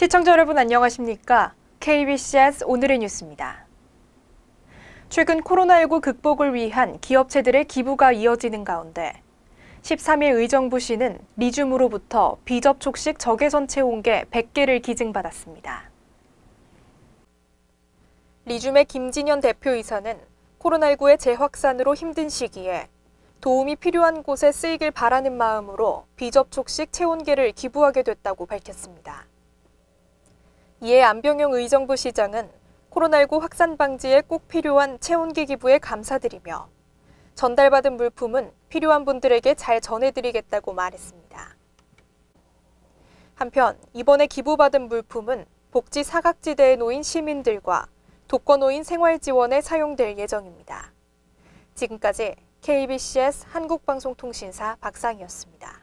시청자 여러분 안녕하십니까? KBCS 오늘의 뉴스입니다. 최근 코로나19 극복을 위한 기업체들의 기부가 이어지는 가운데 13일 의정부시는 리줌으로부터 비접촉식 적외선 체온계 100개를 기증받았습니다. 리줌의 김진현 대표이사는 코로나19의 재확산으로 힘든 시기에 도움이 필요한 곳에 쓰이길 바라는 마음으로 비접촉식 체온계를 기부하게 됐다고 밝혔습니다. 이에 안병용 의정부 시장은 코로나19 확산 방지에 꼭 필요한 체온계 기부에 감사드리며 전달받은 물품은 필요한 분들에게 잘 전해드리겠다고 말했습니다. 한편 이번에 기부받은 물품은 복지 사각지대에 놓인 시민들과 독거노인 생활 지원에 사용될 예정입니다. 지금까지 KBCS 한국방송통신사 박상이었습니다.